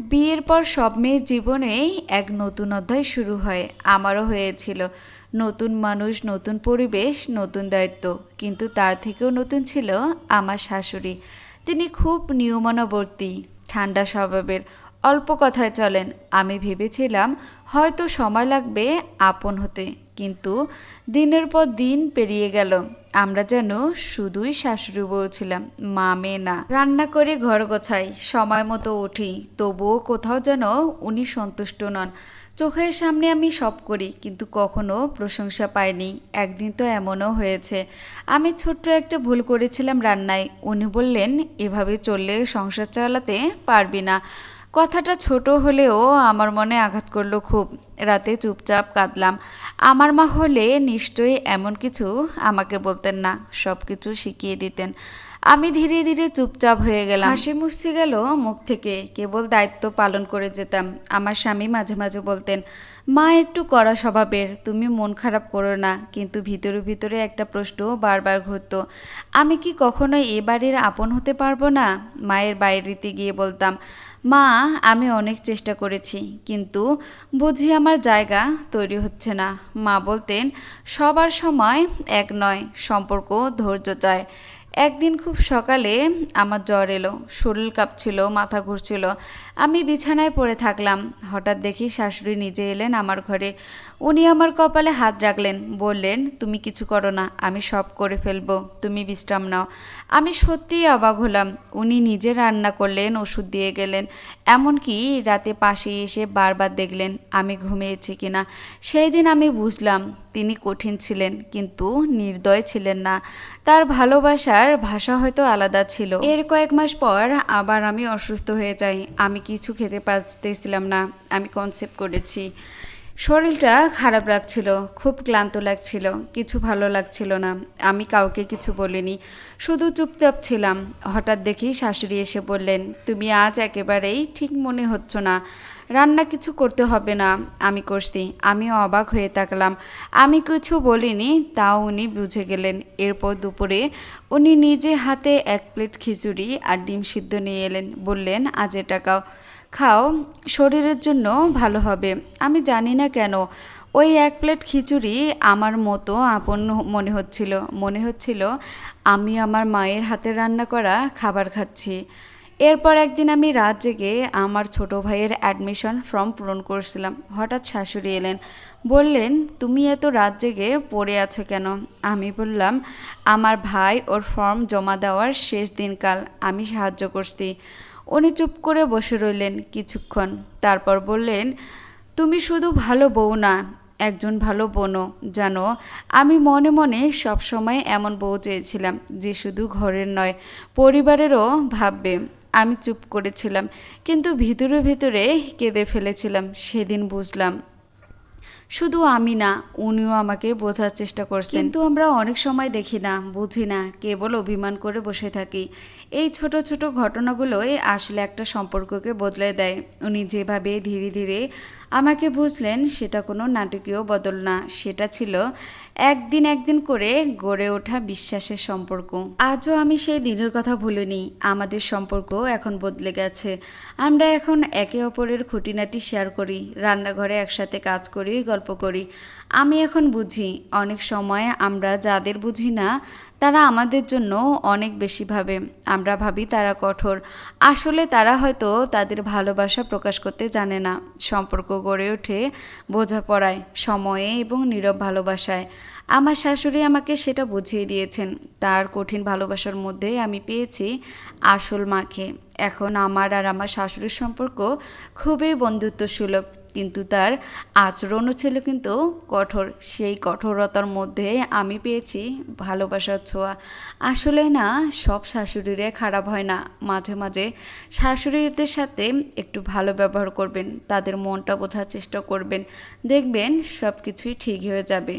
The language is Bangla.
বিয়ের পর সব মেয়ের জীবনেই এক নতুন অধ্যায় শুরু হয়। আমারও হয়েছিল। নতুন মানুষ, নতুন পরিবেশ, নতুন দায়িত্ব। কিন্তু তার থেকেও নতুন ছিল আমার শাশুড়ি। তিনি খুব নিয়মানুবর্তী, ঠান্ডা স্বভাবের। অল্প কথায় চলেন, আমি ভেবেছিলাম হয়তো সময় লাগবে আপন হতে। কিন্তু দিনের পর দিন পেরিয়ে গেল। আমরা যেন শুধুই শাশুড়ি বউ ছিলাম, মা মেয়ে না। রান্না করে ঘর গোছাই, সময় মতো উঠি, তবুও কোথাও যেন উনি সন্তুষ্ট নন। চোখের সামনে আমি সব করি, কিন্তু কখনো প্রশংসা পাইনি। একদিন তো এমনও হয়েছে। আমি ছোট্ট একটা ভুল করেছিলাম রান্নায়। উনি বললেন, এভাবে চললে সংসার চালাতে পারবি না। কথাটা ছোট হলেও আমার মনে আঘাত করল খুব। রাতে চুপচাপ কাঁদলাম। আমার মা হলে নিশ্চয়ই এমন কিছু আমাকে বলতেন না সব কিছু শিখিয়ে দিতেন। আমি ধীরে ধীরে চুপচাপ হয়ে গেলাম। হাসি মুছছে গেল মুখ থেকে। কেবল দায়িত্ব পালন করে যেতাম। আমার স্বামী মাঝে মাঝে বলতেন, মা, একটু কড়া স্বভাবের। তুমি মন খারাপ করো না। কিন্তু ভিতরে ভিতরে একটা প্রশ্ন বারবার ঘুরত, আমি কি কখনো এ বাড়ির আপন হতে পারব না? মায়ের বাইরেতে গিয়ে বলতাম মা, আমি অনেক চেষ্টা করেছি, কিন্তু বুঝি আমার জায়গা তৈরি হচ্ছে না। মা বলতেন, সবার সময় এক নয়, সম্পর্ক ধৈর্য চায়। একদিন খুব সকালে আমার জ্বর এলো, শরীর কাঁপছিল, মাথা ঘুরছিল। আমি বিছানায় পড়ে থাকলাম। হঠাৎ দেখি শাশুড়ি নিজে এলেন আমার ঘরে। উনি আমার কপালে হাত রাখলেন, বললেন, তুমি কিছু করো না, আমি সব করে ফেলব, তুমি বিশ্রাম নাও। আমি সত্যিই অবাক হলাম। উনি নিজে রান্না করলেন, ওষুধ দিয়ে গেলেন। এমনকি রাতে পাশে এসে বারবার দেখলেন, আমি ঘুমিয়েছি কিনা? সেই দিন আমি বুঝলাম তিনি কঠিন ছিলেন, কিন্তু নির্দয় ছিলেন না। তার ভালোবাসার ভাষা হয়তো আলাদা ছিল। এর কয়েক মাস পর আবার আমি অসুস্থ হয়ে যাই। আমি কিছু খেতে পারতেছিলাম না। আমি কনসেপ্ট করেছি। শরীরটা খারাপ লাগছিল, খুব ক্লান্ত লাগছিল, কিছু ভালো লাগছিল না। আমি কাউকে কিছু বলিনি, শুধু চুপচাপ ছিলাম। হঠাৎ দেখি শাশুড়ি এসে বললেন, তুমি আজ একেবারেই ঠিক মনে হচ্ছ না। রান্না কিছু করতে হবে না, আমি করছি। আমিও অবাক হয়ে থাকলাম। আমি কিছু বলিনি, তাও উনি বুঝে গেলেন। এরপর দুপুরে উনি নিজে হাতে এক প্লেট খিচুড়ি আর ডিম সিদ্ধ নিয়ে এলেন। বললেন, আজ এটা খাও। খাও, শরীরের জন্য ভালো হবে। আমি জানি না কেন, ওই এক প্লেট খিচুড়ি আমার মতো আপন মনে হচ্ছিল। মনে হচ্ছিল, আমি আমার মায়ের হাতে রান্না করা খাবার খাচ্ছি। এরপর একদিন আমি রাত জেগে আমার ছোট ভাইয়ের অ্যাডমিশন ফর্ম পূরণ করছিলাম। হঠাৎ শাশুড়ি এলেন। বললেন, তুমি এত রাত জেগে পড়ে আছো কেন? আমি বললাম, আমার ভাই ওর ফর্ম জমা দেওয়ার শেষ দিনকাল, আমি সাহায্য করছি। উনি চুপ করে বসে রইলেন কিছুক্ষণ। তারপর বললেন, তুমি শুধু ভালো বউ না একজন ভালো বোনও। জানো, আমি মনে মনে সবসময় এমন বউ চেয়েছিলাম যে শুধু ঘরের নয়, পরিবারেরও ভাববে, আমি চুপ করেছিলাম, কিন্তু ভিতরে ভিতরে কেঁদে ফেলেছিলাম, সেদিন বুঝলাম। শুধু আমি না, উনিও আমাকে বোঝার চেষ্টা করছেন। কিন্তু আমরা অনেক সময় দেখি না, বুঝি না, কেবল অভিমান করে বসে থাকি। এই ছোট ছোট ঘটনাগুলোই আসলে একটা সম্পর্ককে বদলে দেয়। উনি যেভাবে ধীরে ধীরে আমাকে বুঝলেন, সেটা কোনো নাটকীয় বদল না। সেটা ছিল একদিন একদিন করে গড়ে ওঠা বিশ্বাসের সম্পর্ক। আজও আমি সেই দিনের কথা ভুলিনি, আমাদের সম্পর্ক এখন বদলে গেছে। আমরা এখন একে অপরের খুঁটিনাটি শেয়ার করি, রান্নাঘরে একসাথে কাজ করি গল্প করি। আমি এখন বুঝি, অনেক সময় আমরা যাদের বুঝি না, তারা আমাদের জন্য অনেক বেশি ভাবে। আমরা ভাবি তারা কঠোর। আসলে তারা হয়তো তাদের ভালোবাসা প্রকাশ করতে জানে না। সম্পর্ক গড়ে ওঠে বোঝাপড়ায়, সময়ে এবং নীরব ভালোবাসায়। আমার শাশুড়ি আমাকে সেটা বুঝিয়ে দিয়েছেন। তার কঠিন ভালোবাসার মধ্যে আমি পেয়েছি আসল মাকে। এখন আমার আর আমার শাশুড়ির সম্পর্ক খুবই বন্ধুত্ব সুলভ কিন্তু তার আচরণও ছিল কিন্তু কঠোর। সেই কঠোরতার মধ্যে আমি পেয়েছি ভালোবাসার ছোঁয়া। আসলে না, সব শাশুড়িরে খারাপ হয় না। মাঝে মাঝে শাশুড়িদের সাথে একটু ভালো ব্যবহার করবেন, তাদের মনটা বোঝার চেষ্টা করবেন। দেখবেন সব কিছুই ঠিক হয়ে যাবে।